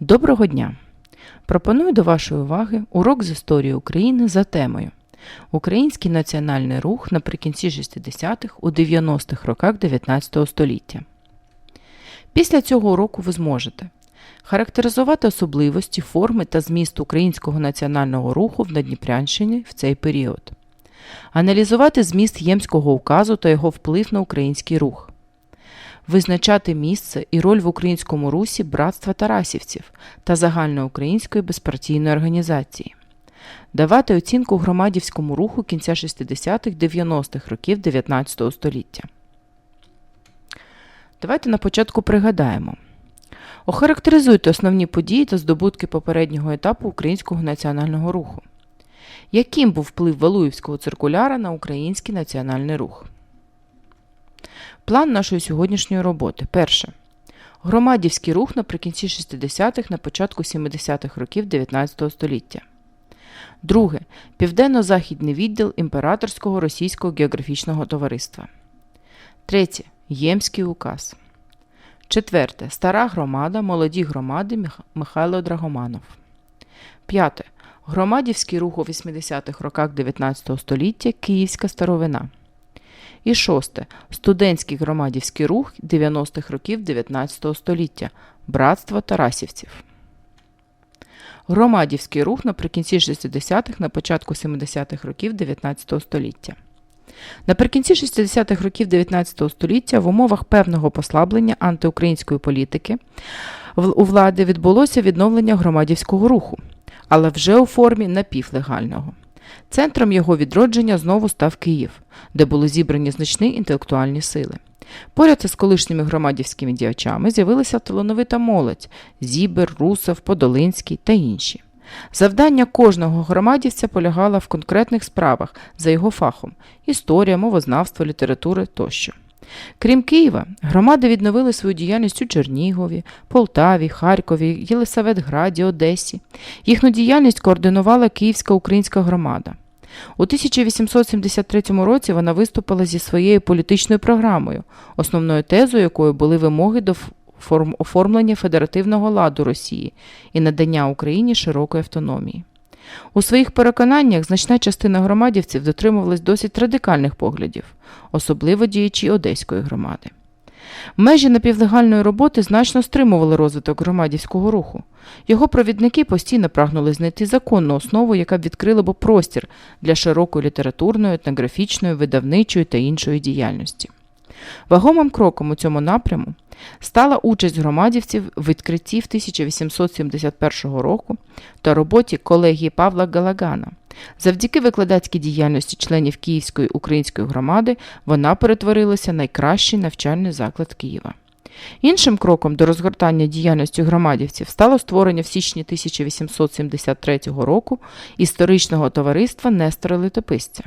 Доброго дня! Пропоную до вашої уваги урок з історії України за темою Український національний рух наприкінці 60-х у 90-х роках 19 століття. Після цього уроку ви зможете характеризувати особливості, форми та зміст українського національного руху в Надніпрянщині в цей період, аналізувати зміст Ємського указу та його вплив на український рух визначати місце і роль в українському русі братства Тарасівців та загальноукраїнської безпартійної організації, давати оцінку громадівському руху кінця 60-х-90-х років 19 століття. Давайте на початку пригадаємо. Охарактеризуйте основні події та здобутки попереднього етапу українського національного руху. Яким був вплив Валуївського циркуляра на український національний рух? План нашої сьогоднішньої роботи. Перше. Громадівський рух наприкінці 60-х, на початку 70-х років 19 століття. Друге. Південно-західний відділ Імператорського російського географічного товариства. Третє. Ємський указ. Четверте. Стара громада. Молоді громади Мих- Михайло Драгоманов. П'яте. Громадівський рух у 80-х роках 19 століття Київська старовина. І шосте. Студентський громадівський рух 90-х років 19 століття. Братство Тарасівців. Громадівський рух наприкінці 60-х, на початку 70-х років 19 століття. Наприкінці 60-х років 19 століття в умовах певного послаблення антиукраїнської політики у влади відбулося відновлення громадівського руху, але вже у формі напівлегального. Центром його відродження знову став Київ, де були зібрані значні інтелектуальні сили. Поряд із колишніми громадівськими діячами з'явилася талановита молодь Зібер, Русов, Подолинський та інші. Завдання кожного громадівця полягало в конкретних справах за його фахом історія, мовознавство, література тощо. Крім Києва, громади відновили свою діяльність у Чернігові, Полтаві, Харкові, Єлисаветграді, Одесі. Їхню діяльність координувала Київська українська громада. У 1873 році вона виступила зі своєю політичною програмою, основною тезою якої були вимоги до оформлення федеративного ладу Росії і надання Україні широкої автономії. У своїх переконаннях значна частина громадівців дотримувалась досить радикальних поглядів, особливо діячі Одеської громади. Межі напівлегальної роботи значно стримували розвиток громадівського руху. Його провідники постійно прагнули знайти законну основу, яка б відкрила б простір для широкої літературної, етнографічної, видавничої та іншої діяльності. Вагомим кроком у цьому напряму стала участь громадівців в відкритті в 1871 року та роботі колегії Павла Галагана. Завдяки викладацькій діяльності членів Київської української громади вона перетворилася на найкращий навчальний заклад Києва. Іншим кроком до розгортання діяльності громадівців стало створення в січні 1873 року історичного товариства Нестора Литописця.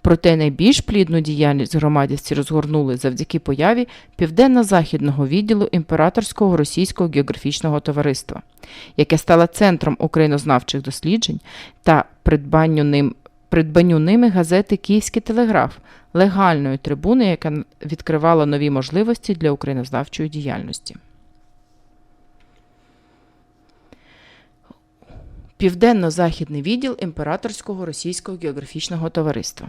Проте найбільш плідну діяльність громадівці розгорнули завдяки появі південно-західного відділу Імператорського російського географічного товариства, яке стало центром українознавчих досліджень та придбанню ним придбанню ними газети Київський телеграф, легальної трибуни, яка відкривала нові можливості для українознавчої діяльності. Південно-західний відділ Імператорського російського географічного товариства.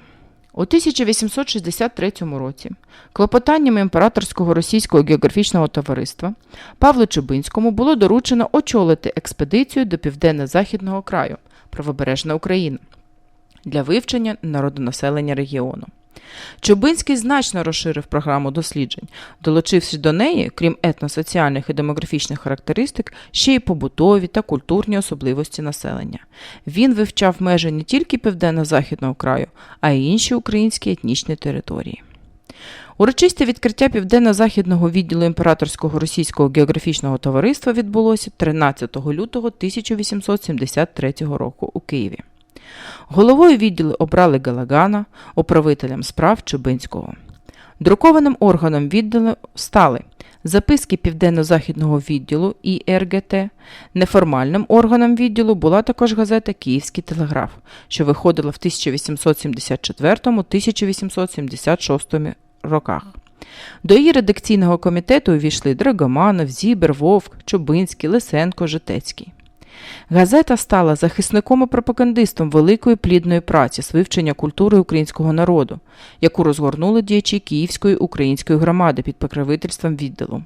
У 1863 році клопотаннями Імператорського російського географічного товариства Павлу Чубинському було доручено очолити експедицію до південно-західного краю правобережна Україна для вивчення народонаселення регіону. Чубинський значно розширив програму досліджень, долучивши до неї, крім етносоціальних і демографічних характеристик, ще й побутові та культурні особливості населення. Він вивчав межі не тільки південно-західного краю, а й інші українські етнічні території. Урочисте відкриття південно-західного відділу Імператорського російського географічного товариства відбулося 13 лютого 1873 року у Києві. Головою відділу обрали Галагана, управителем справ Чубинського. Друкованим органом відділу стали записки Південно-Західного відділу ІРГТ. Неформальним органом відділу була також газета Київський телеграф, що виходила в 1874-1876 роках. До її редакційного комітету увійшли Драгоманов, Зібер, Вовк, Чубинський, Лисенко, Житецький. Газета стала захисником і пропагандистом великої плідної праці з вивчення культури українського народу, яку розгорнули діячі Київської української громади під покровительством відділу.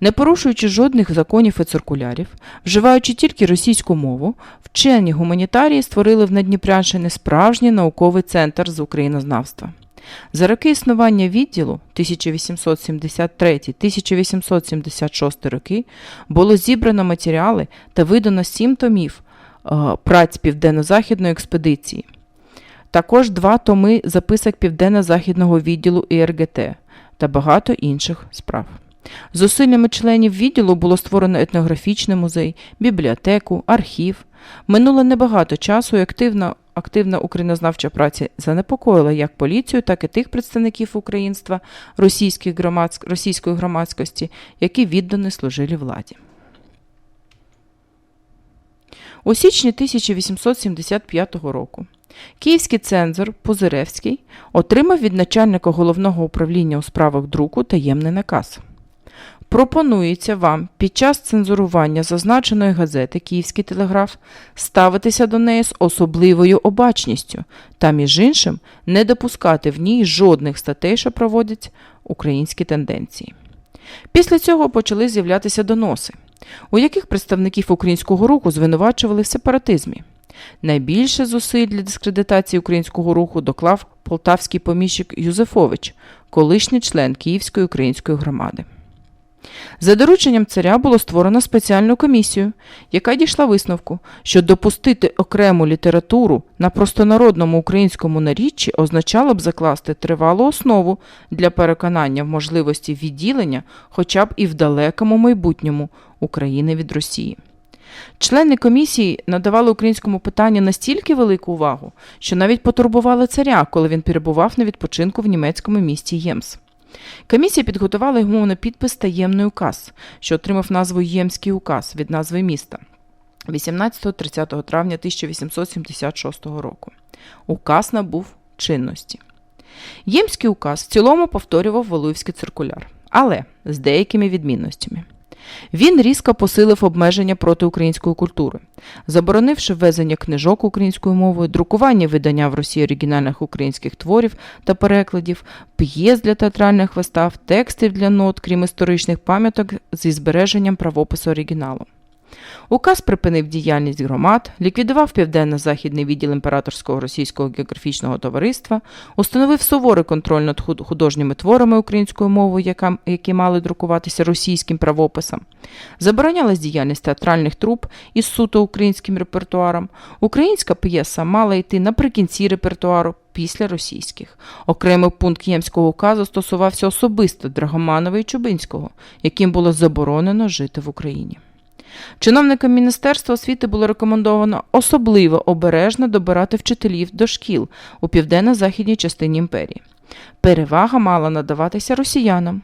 Не порушуючи жодних законів і циркулярів, вживаючи тільки російську мову, вчені гуманітарії створили в Надніпрянщині справжній науковий центр з українознавства. За роки існування відділу 1873-1876 роки було зібрано матеріали та видано сім томів е, праць Південно-Західної експедиції. Також два томи записок Південно-Західного відділу ІРГТ та багато інших справ. Зусиллями членів відділу було створено етнографічний музей, бібліотеку, архів. Минуло небагато часу і активна, активна українознавча праця занепокоїла як поліцію, так і тих представників українства російських громадськ... російської громадськості, які віддані служили владі. У січні 1875 року київський цензор Пузиревський отримав від начальника головного управління у справах друку таємний наказ. Пропонується вам під час цензурування зазначеної газети Київський телеграф ставитися до неї з особливою обачністю та, між іншим, не допускати в ній жодних статей, що проводять українські тенденції. Після цього почали з'являтися доноси, у яких представників українського руху звинувачували в сепаратизмі. Найбільше зусиль для дискредитації українського руху доклав полтавський поміщик Юзефович, колишній член Київської української громади. За дорученням царя було створено спеціальну комісію, яка дійшла висновку, що допустити окрему літературу на простонародному українському наріччі означало б закласти тривалу основу для переконання в можливості відділення, хоча б і в далекому майбутньому України від Росії. Члени комісії надавали українському питанню настільки велику увагу, що навіть потурбували царя, коли він перебував на відпочинку в німецькому місті Ємс. Комісія підготувала йому на підпис таємний указ, що отримав назву Ємський указ від назви міста 18-30 травня 1876 року. Указ набув чинності. Ємський указ в цілому повторював Волуївський циркуляр, але з деякими відмінностями. Він різко посилив обмеження проти української культури, заборонивши ввезення книжок українською мовою, друкування видання в Росії оригінальних українських творів та перекладів, п'єс для театральних вистав, текстів для нот, крім історичних пам'яток зі збереженням правопису оригіналу. Указ припинив діяльність громад, ліквідував південно-західний відділ імператорського російського географічного товариства, установив суворий контроль над художніми творами українською мовою, які мали друкуватися російським правописом. Заборонялась діяльність театральних труп із суто українським репертуаром. Українська п'єса мала йти наприкінці репертуару. Після російських окремий пункт Ємського указу стосувався особисто Драгоманова і Чубинського, яким було заборонено жити в Україні. Чиновникам Міністерства освіти було рекомендовано особливо обережно добирати вчителів до шкіл у південно-західній частині імперії. Перевага мала надаватися росіянам,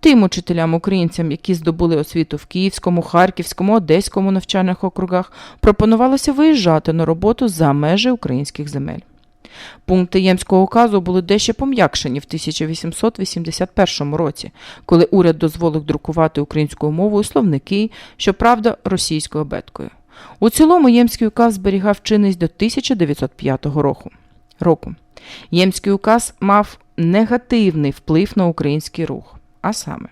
тим учителям українцям, які здобули освіту в Київському, Харківському, Одеському навчальних округах, пропонувалося виїжджати на роботу за межі українських земель. Пункти Ємського указу були дещо пом'якшені в 1881 році, коли уряд дозволив друкувати українською мовою словники, щоправда, російською абеткою. У цілому Ємський указ зберігав чинність до 1905 року. Ємський указ мав негативний вплив на український рух, а саме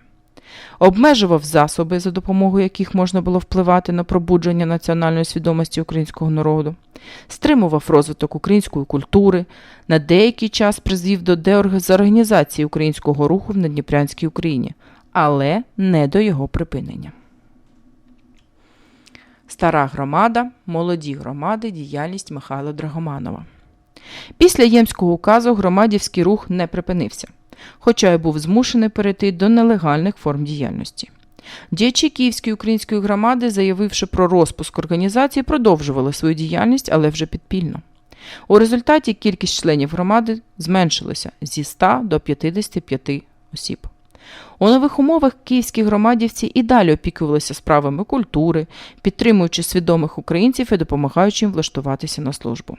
обмежував засоби, за допомогою яких можна було впливати на пробудження національної свідомості українського народу, стримував розвиток української культури, на деякий час призвів до деорганізації українського руху в Надніпрянській Україні, але не до його припинення. Стара громада, молоді громади, діяльність Михайла Драгоманова. Після Ємського указу громадівський рух не припинився хоча й був змушений перейти до нелегальних форм діяльності. Діячі Київської української громади, заявивши про розпуск організації, продовжували свою діяльність, але вже підпільно. У результаті кількість членів громади зменшилася зі 100 до 55 осіб. У нових умовах київські громадівці і далі опікувалися справами культури, підтримуючи свідомих українців і допомагаючи їм влаштуватися на службу.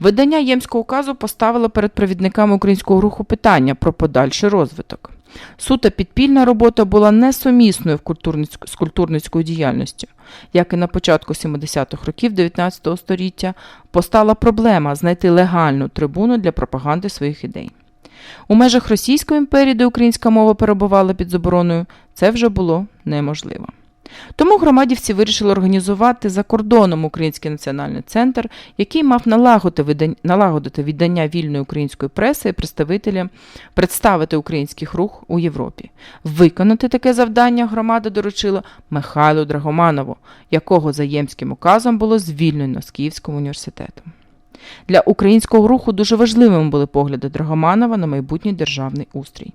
Видання Ємського указу поставило перед провідниками українського руху питання про подальший розвиток. Суто підпільна робота була несумісною в культурницьк- з культурницькою діяльністю. Як і на початку 70-х років 19 століття, постала проблема знайти легальну трибуну для пропаганди своїх ідей. У межах Російської імперії, де українська мова перебувала під забороною, це вже було неможливо. Тому громадівці вирішили організувати за кордоном Український національний центр, який мав налагодити віддання вільної української преси і представителям представити український рух у Європі. Виконати таке завдання громада доручила Михайлу Драгоманову, якого за Ємським указом було звільнено з Київського університету. Для українського руху дуже важливими були погляди Драгоманова на майбутній державний устрій.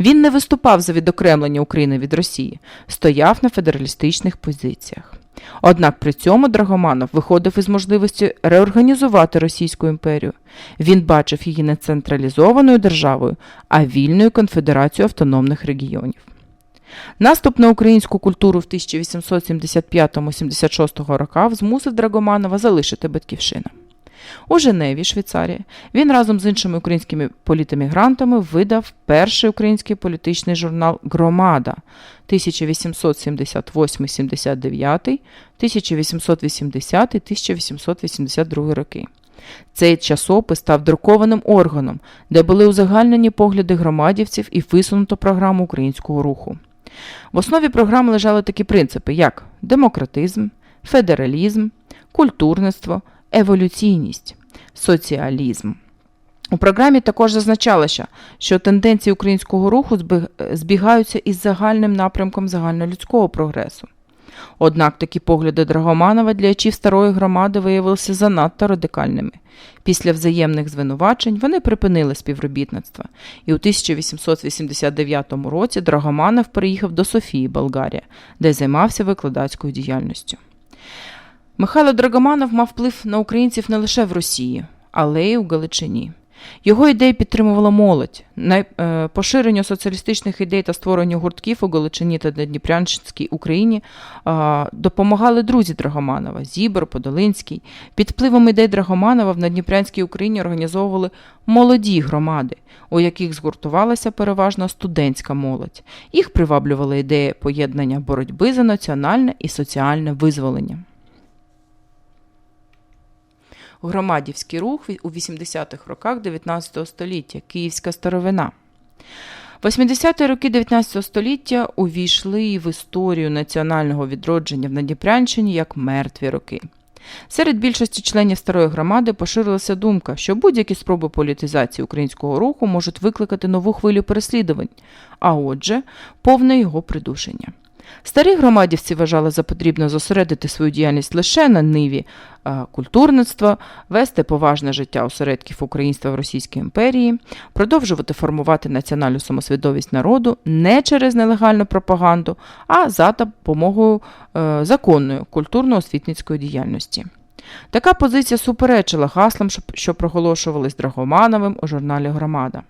Він не виступав за відокремлення України від Росії, стояв на федералістичних позиціях. Однак при цьому Драгоманов виходив із можливості реорганізувати Російську імперію. Він бачив її не централізованою державою, а вільною конфедерацією автономних регіонів. Наступ на українську культуру в 1875-76 роках змусив Драгоманова залишити батьківщину. У Женеві, Швейцарія, він разом з іншими українськими політемігрантами видав перший український політичний журнал Громада 1878-79, 1880-1882 роки. Цей часопис став друкованим органом, де були узагальнені погляди громадівців і висунуто програму українського руху. В основі програми лежали такі принципи, як демократизм, федералізм, культурництво, еволюційність, соціалізм. У програмі також зазначалося, що тенденції українського руху збігаються із загальним напрямком загальнолюдського прогресу. Однак такі погляди Драгоманова для очів старої громади виявилися занадто радикальними. Після взаємних звинувачень вони припинили співробітництво, і у 1889 році Драгоманов переїхав до Софії, Болгарія, де займався викладацькою діяльністю. Михайло Драгоманов мав вплив на українців не лише в Росії, але й у Галичині. Його ідеї підтримувала молодь. Е, Поширенню соціалістичних ідей та створенню гуртків у Галичині та Дніпрянській Україні допомагали друзі Драгоманова Зібор, Подолинський. Під впливом ідей Драгоманова в Надніпрянській Україні організовували молоді громади, у яких згуртувалася переважно студентська молодь. Їх приваблювала ідея поєднання боротьби за національне і соціальне визволення. Громадівський рух у 80-х роках 19 століття, Київська старовина. 80-ті роки 19 століття увійшли в історію національного відродження в Надніпрянщині як мертві роки. Серед більшості членів старої громади поширилася думка, що будь-які спроби політизації українського руху можуть викликати нову хвилю переслідувань, а отже, повне його придушення. Старі громадівці вважали за потрібно зосередити свою діяльність лише на ниві культурництва, вести поважне життя осередків українства в Російській імперії, продовжувати формувати національну самосвідомість народу не через нелегальну пропаганду, а за допомогою е, законної культурно-освітницької діяльності. Така позиція суперечила гаслам, що проголошувались Драгомановим у журналі Громада.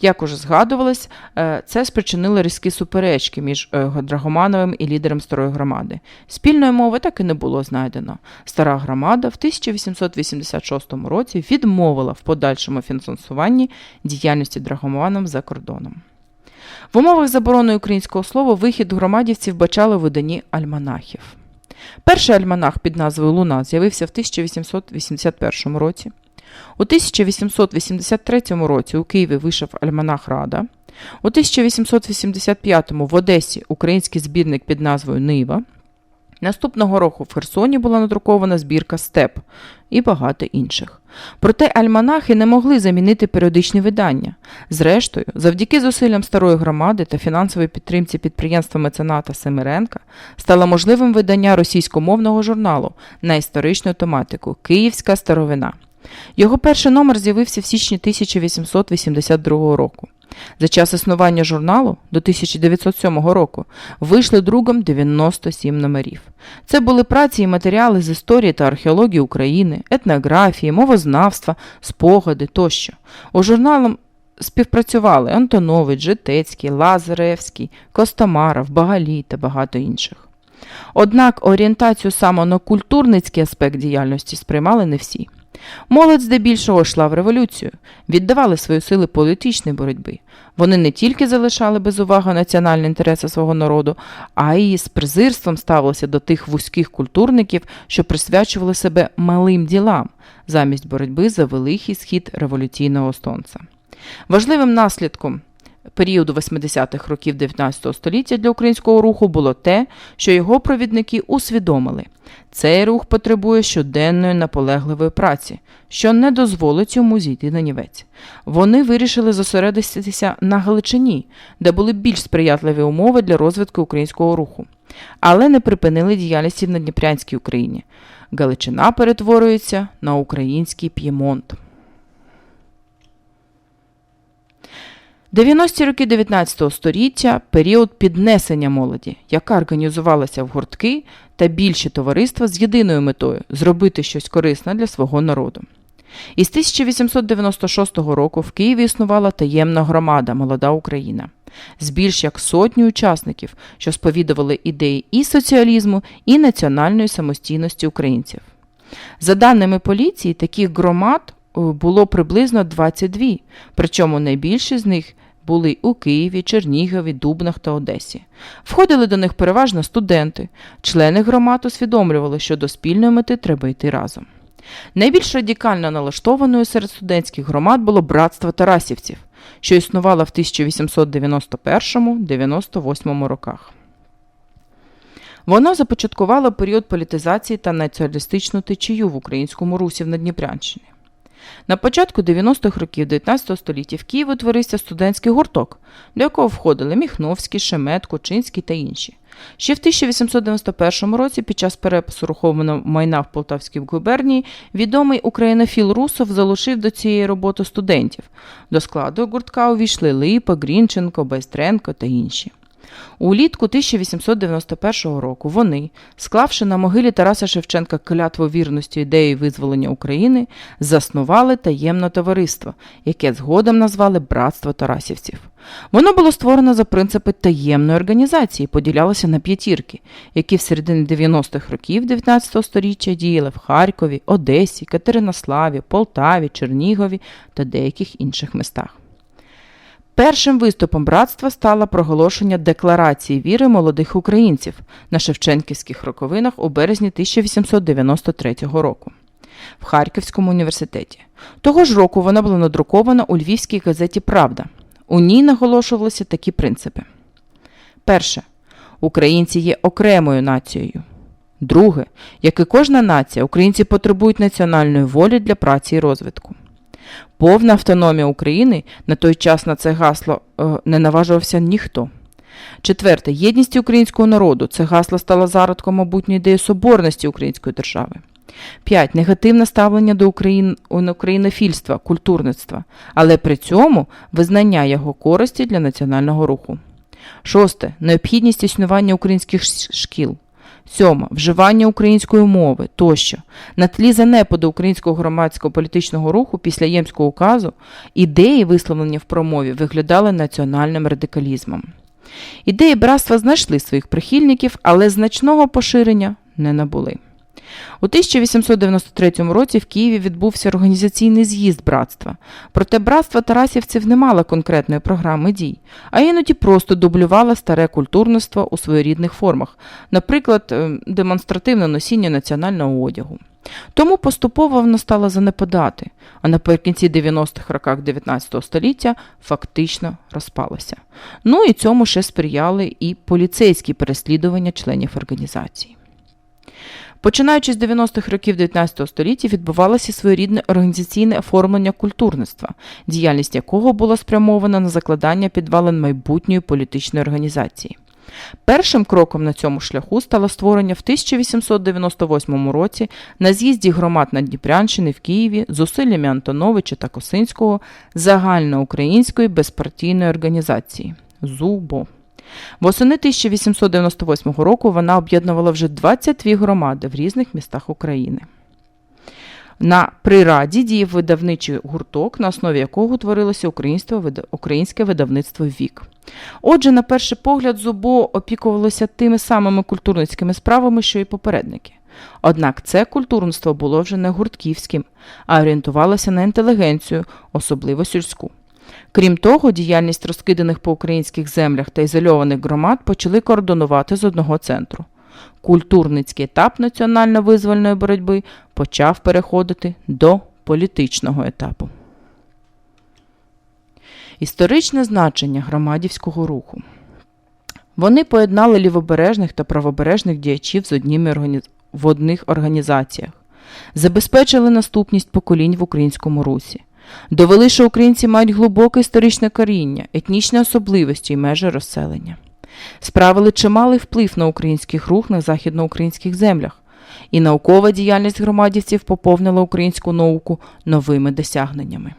Як уже згадувалось, е, це спричинило різкі суперечки між е, Драгомановим і лідером старої громади. Спільної мови так і не було знайдено. Стара громада в 1886 році відмовила в подальшому фінансуванні діяльності Драгоманов за кордоном. В умовах заборони українського слова вихід громадівців бачали в виданні альманахів. Перший альманах під назвою Луна з'явився в 1881 році. У 1883 році у Києві вийшов альманах Рада. У 1885 в Одесі український збірник під назвою Нива. Наступного року в Херсоні була надрукована збірка Степ і багато інших. Проте альманахи не могли замінити періодичні видання. Зрештою, завдяки зусиллям старої громади та фінансовій підтримці підприємства мецената Семиренка стало можливим видання російськомовного журналу на історичну тематику Київська старовина. Його перший номер з'явився в січні 1882 року. За час існування журналу до 1907 року вийшли другом 97 номерів. Це були праці і матеріали з історії та археології України, етнографії, мовознавства, спогади тощо. У журналом співпрацювали Антонович, Житецький, Лазаревський, Костомаров, Багалій та багато інших. Однак орієнтацію саме на культурницький аспект діяльності сприймали не всі. Молодь здебільшого йшла в революцію, віддавали свої сили політичної боротьби. Вони не тільки залишали без уваги національні інтереси свого народу, а й з презирством ставилися до тих вузьких культурників, що присвячували себе малим ділам замість боротьби за великий схід революційного сонця. Важливим наслідком періоду 80-х років 19 століття для українського руху було те, що його провідники усвідомили, цей рух потребує щоденної наполегливої праці, що не дозволить йому зійти на нівець. Вони вирішили зосередитися на Галичині, де були більш сприятливі умови для розвитку українського руху, але не припинили діяльності в Надніпрянській Україні. Галичина перетворюється на український п'ємонт. 90-ті роки 19 століття період піднесення молоді, яка організувалася в гуртки та більші товариства з єдиною метою зробити щось корисне для свого народу. Із 1896 року в Києві існувала таємна громада Молода Україна з більш як сотні учасників, що сповідували ідеї і соціалізму, і національної самостійності українців. За даними поліції, таких громад було приблизно 22, причому найбільші з них були у Києві, Чернігові, Дубнах та Одесі. Входили до них переважно студенти. Члени громад усвідомлювали, що до спільної мети треба йти разом. Найбільш радикально налаштованою серед студентських громад було братство Тарасівців, що існувало в 1891-98 роках. Воно започаткувало період політизації та націоналістичну течію в українському русі в Надніпрянщині. На початку 90-х років 19 століття в Києві утворився студентський гурток, до якого входили Міхновський, Шемет, Кучинський та інші. Ще в 1891 році, під час перепису рухового майна в Полтавській губернії, відомий українофіл Русов залучив до цієї роботи студентів. До складу гуртка увійшли Липа, Грінченко, Байстренко та інші. Улітку 1891 року вони, склавши на могилі Тараса Шевченка клятву вірності ідеї визволення України, заснували таємне товариство, яке згодом назвали Братство Тарасівців. Воно було створено за принципи таємної організації, поділялося на п'ятірки, які в середині 90-х років 19 століття діяли в Харкові, Одесі, Катеринославі, Полтаві, Чернігові та деяких інших містах. Першим виступом братства стало проголошення Декларації віри молодих українців на Шевченківських роковинах у березні 1893 року в Харківському університеті. Того ж року вона була надрукована у Львівській газеті Правда. У ній наголошувалися такі принципи: перше. Українці є окремою нацією. Друге, як і кожна нація, українці потребують національної волі для праці і розвитку. Повна автономія України на той час на це гасло е, не наважувався ніхто. Четверте, єдність українського народу. Це гасло стало зародком майбутньої ідеї соборності української держави. П'ять. Негативне ставлення до Україн... українофільства, культурництва, але при цьому визнання його користі для національного руху. Шосте. Необхідність існування українських шкіл. Сьома вживання української мови тощо на тлі занепаду українського громадського політичного руху після Ємського указу ідеї, висловлені в промові, виглядали національним радикалізмом. Ідеї братства знайшли своїх прихильників, але значного поширення не набули. У 1893 році в Києві відбувся організаційний з'їзд братства. Проте братство Тарасівців не мало конкретної програми дій, а іноді просто дублювало старе культурництво у своєрідних формах, наприклад, е, демонстративне носіння національного одягу. Тому поступово воно стало занепадати, а наприкінці 90-х роках 19 століття фактично розпалося. Ну і цьому ще сприяли і поліцейські переслідування членів організації. Починаючи з 90-х років 19 століття відбувалося своєрідне організаційне оформлення культурництва, діяльність якого була спрямована на закладання підвалин майбутньої політичної організації. Першим кроком на цьому шляху стало створення в 1898 році на з'їзді громад на Дніпрянщини в Києві зусиллями Антоновича та Косинського загальноукраїнської безпартійної організації ЗУБО. Восени 1898 року вона об'єднувала вже 22 громади в різних містах України. На прираді діяв видавничий гурток, на основі якого творилося українське видавництво Вік. Отже, на перший погляд, зубо опікувалося тими самими культурницькими справами, що й попередники. Однак це культурництво було вже не гуртківським, а орієнтувалося на інтелігенцію, особливо сільську. Крім того, діяльність розкиданих по українських землях та ізольованих громад почали координувати з одного центру. Культурницький етап національно-визвольної боротьби почав переходити до політичного етапу. Історичне значення громадівського руху. Вони поєднали лівобережних та правобережних діячів з одніми в одних організаціях, забезпечили наступність поколінь в українському русі, довели, що українці мають глибоке історичне коріння, етнічні особливості і межі розселення, справили чималий вплив на український рух на західноукраїнських землях, і наукова діяльність громадівців поповнила українську науку новими досягненнями.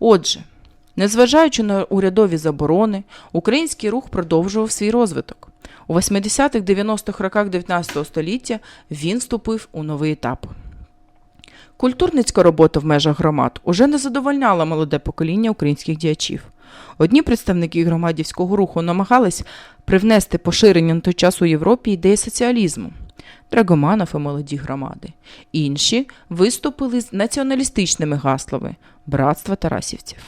Отже, незважаючи на урядові заборони, український рух продовжував свій розвиток. У 80-х-90-х роках 19 століття він вступив у новий етап. Культурницька робота в межах громад уже не задовольняла молоде покоління українських діячів. Одні представники громадівського руху намагались привнести поширення на той час у Європі ідеї соціалізму, драгоманов і молоді громади. Інші виступили з націоналістичними гаслами братства тарасівців.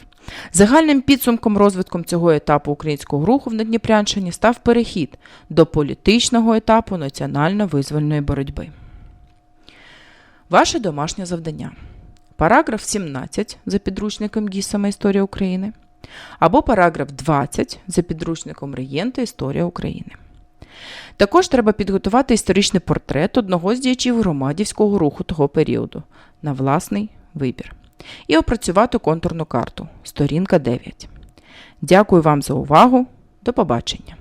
Загальним підсумком розвитком цього етапу українського руху в Надніпрянщині став перехід до політичного етапу національно-визвольної боротьби. Ваше домашнє завдання. Параграф 17 за підручником Гісама Історія України або параграф 20 за підручником Реєнта Історія України. Також треба підготувати історичний портрет одного з діячів громадівського руху того періоду на власний вибір і опрацювати контурну карту. Сторінка 9. Дякую вам за увагу. До побачення!